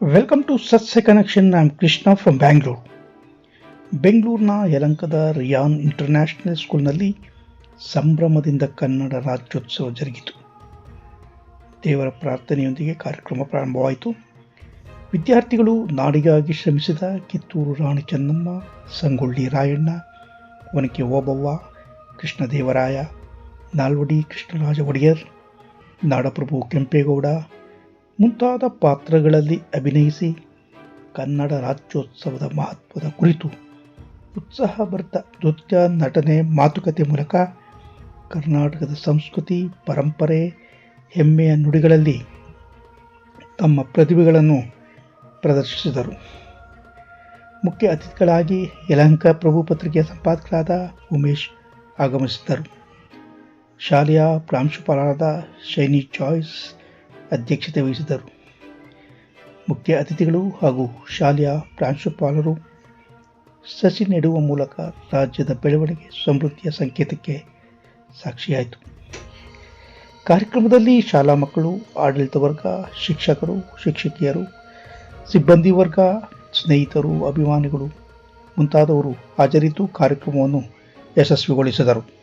Welcome to Sasya connection I am Krishna from Bangalore ಬೆಂಗಳೂರಿನ ಯಲಂಕದ rayon international ಸ್ಕೂಲ್ನಲ್ಲಿ ಸಂಭ್ರಮದಿಂದ ಕನ್ನಡ ರಾಜ್ಯೋತ್ಸವ ಜರುಗಿತು ದೇವರ ಪ್ರಾರ್ಥನೆಯೊಂದಿಗೆ ಕಾರ್ಯಕ್ರಮ ಪ್ರಾರಂಭವಾಯಿತು ವಿದ್ಯಾರ್ಥಿಗಳು ನಾಡಿಗಾಗಿ ಶ್ರಮಿಸಿದ ಕಿತ್ತೂರು ರಾಣಿ ಚೆನ್ನಮ್ಮ ಸಂಗೊಳ್ಳಿ ರಾಯಣ್ಣ ಒನಕೆ ಓಬವ್ವ ಕೃಷ್ಣದೇವರಾಯ ನಾಲ್ವಡಿ ಕೃಷ್ಣರಾಜ ಒಡೆಯರ್ ನಾಡಪ್ರಭು ಕೆಂಪೇಗೌಡ ಮುಂತಾದ ಪಾತ್ರಗಳಲ್ಲಿ ಅಭಿನಯಿಸಿ ಕನ್ನಡ ರಾಜ್ಯೋತ್ಸವದ ಮಹತ್ವದ ಕುರಿತು ಉತ್ಸಾಹಭರಿತ ನೃತ್ಯ ನಟನೆ ಮಾತುಕತೆ ಮೂಲಕ ಕರ್ನಾಟಕದ ಸಂಸ್ಕೃತಿ, ಪರಂಪರೆ, ಹೆಮ್ಮೆಯ ನುಡಿಗಳಲ್ಲಿ ತಮ್ಮ ಪ್ರತಿಭೆಗಳನ್ನು ಪ್ರದರ್ಶಿಸಿದರು. ಮುಖ್ಯ ಅತಿಥಿಗಳಾಗಿ ಯಲಹಂಕ ಪ್ರಭು ಪತ್ರಿಕೆಯ ಸಂಪಾದಕರಾದ ಉಮೇಶ್ ಆಗಮಿಸಿದ್ದರು. ಶಾಲೆಯ ಪ್ರಾಂಶುಪಾಲರಾದ ಶೈನಿ ಚಾಯ್ಸ್ ಅಧ್ಯಕ್ಷತೆ ವಹಿಸಿದರು. ಮುಖ್ಯ ಅತಿಥಿಗಳು ಹಾಗೂ ಶಾಲೆಯ ಪ್ರಾಂಶುಪಾಲರು ಸಸಿ ನೆಡುವ ಮೂಲಕ ರಾಜ್ಯದ ಬೆಳವಣಿಗೆ ಸಮೃದ್ಧಿಯ ಸಂಕೇತಕ್ಕೆ ಸಾಕ್ಷಿಯಾಯಿತು. ಕಾರ್ಯಕ್ರಮದಲ್ಲಿ ಶಾಲಾ ಮಕ್ಕಳು, ಆಡಳಿತ ವರ್ಗ, ಶಿಕ್ಷಕರು, ಶಿಕ್ಷಕಿಯರು, ಸಿಬ್ಬಂದಿ ವರ್ಗ, ಸ್ನೇಹಿತರು, ಅಭಿಮಾನಿಗಳು ಮುಂತಾದವರು ಹಾಜರಿದ್ದು ಕಾರ್ಯಕ್ರಮವನ್ನು ಯಶಸ್ವಿಗೊಳಿಸಿದರು.